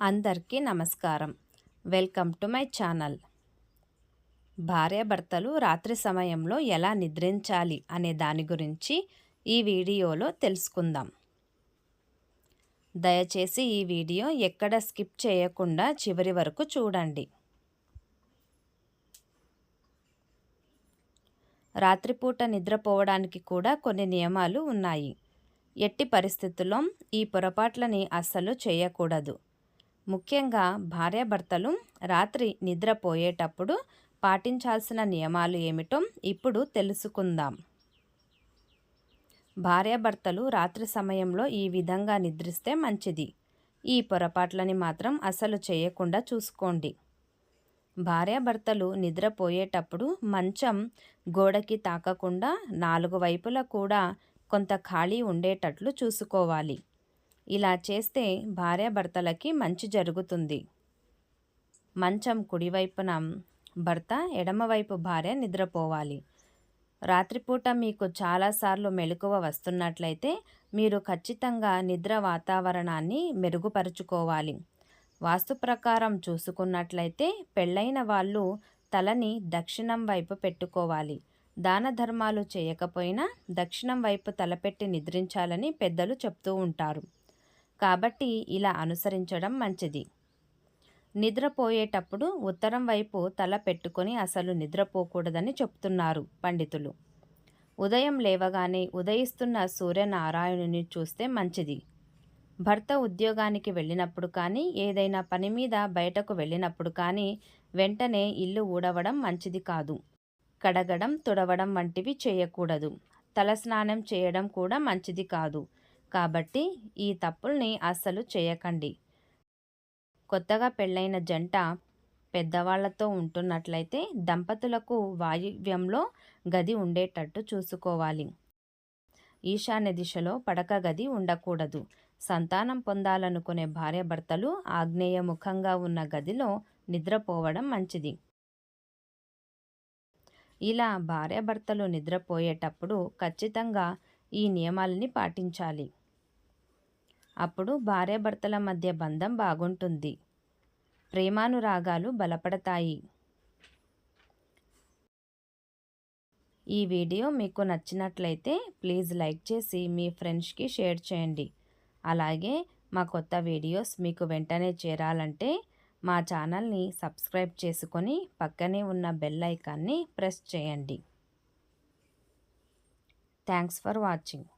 అందరికీ నమస్కారం. Welcome to my channel. భార్యాభర్తలు రాత్రి సమయంలో ఎలా నిద్రించాలి అనే దాని గురించి ఈ వీడియోలో తెలుసుకుందాం. దయచేసి ఈ వీడియో ఎక్కడ స్కిప్ చేయకుండా చివరి వరకు చూడండి. రాత్రిపూట నిద్రపోవడానికి కూడా కొన్ని నియమాలు ఉన్నాయి. ఎట్టి పరిస్థితుల్లో ఈ పొరపాట్లని అస్సలు చేయకూడదు. ముఖ్యంగా భార్యాభర్తలు రాత్రి నిద్రపోయేటప్పుడు పాటించాల్సిన నియమాలు ఏమిటో ఇప్పుడు తెలుసుకుందాం. భార్యాభర్తలు రాత్రి సమయంలో ఈ విధంగా నిద్రిస్తే మంచిది. ఈ పొరపాట్లని మాత్రం అసలు చేయకుండా చూసుకోండి. భార్యాభర్తలు నిద్రపోయేటప్పుడు మంచం గోడకి తాకకుండా నాలుగు వైపులా కూడా కొంత ఖాళీ ఉండేటట్లు చూసుకోవాలి. ఇలా చేస్తే భార్యాభర్తలకి మంచి జరుగుతుంది. మంచం కుడివైపున భర్త ఎడమవైపు భార్య నిద్రపోవాలి. రాత్రిపూట మీకు చాలాసార్లు మెలకువ వస్తున్నట్లయితే మీరు ఖచ్చితంగా నిద్ర వాతావరణాన్ని మెరుగుపరుచుకోవాలి. వాస్తు ప్రకారం చూసుకున్నట్లయితే పెళ్ళైన వాళ్ళు తలని దక్షిణం వైపు పెట్టుకోవాలి. దాన ధర్మాలు చేయకపోయినా దక్షిణం వైపు తలపెట్టి నిద్రించాలని పెద్దలు చెప్తూ ఉంటారు. కాబట్టి ఇలా అనుసరించడం మంచిది. నిద్రపోయేటప్పుడు ఉత్తరం వైపు తల పెట్టుకొని అసలు నిద్రపోకూడదని చెప్తున్నారు పండితులు. ఉదయం లేవగానే ఉదయిస్తున్న సూర్యనారాయణుని చూస్తే మంచిది. భర్త ఉద్యోగానికి వెళ్ళినప్పుడు కానీ ఏదైనా పని మీద బయటకు వెళ్ళినప్పుడు కానీ వెంటనే ఇల్లు ఊడవడం మంచిది కాదు. కడగడం తుడవడం వంటివి చేయకూడదు. తలస్నానం చేయడం కూడా మంచిది కాదు. కాబట్టి ఈ తప్పుల్ని అస్సలు చేయకండి. కొత్తగా పెళ్ళైన జంట పెద్దవాళ్ళతో ఉంటున్నట్లయితే దంపతులకు వాయువ్యంలో గది ఉండేటట్టు చూసుకోవాలి. ఈశాన్య దిశలో పడక గది ఉండకూడదు. సంతానం పొందాలనుకునే భార్యాభర్తలు ఆగ్నేయముఖంగా ఉన్న గదిలో నిద్రపోవడం మంచిది. ఇలా భార్యాభర్తలు నిద్రపోయేటప్పుడు ఖచ్చితంగా ఈ నియమాలని పాటించాలి. అప్పుడు భార్యాభర్తల మధ్య బంధం బాగుంటుంది. ప్రేమానురాగాలు బలపడతాయి. ఈ వీడియో మీకు నచ్చినట్లయితే ప్లీజ్ లైక్ చేసి మీ ఫ్రెండ్స్కి షేర్ చేయండి. అలాగే మా కొత్త వీడియోస్ మీకు వెంటనే చేరాలంటే మా ఛానల్ని సబ్స్క్రైబ్ చేసుకొని పక్కనే ఉన్న బెల్ ఐకాన్ని ప్రెస్ చేయండి. Thanks for watching.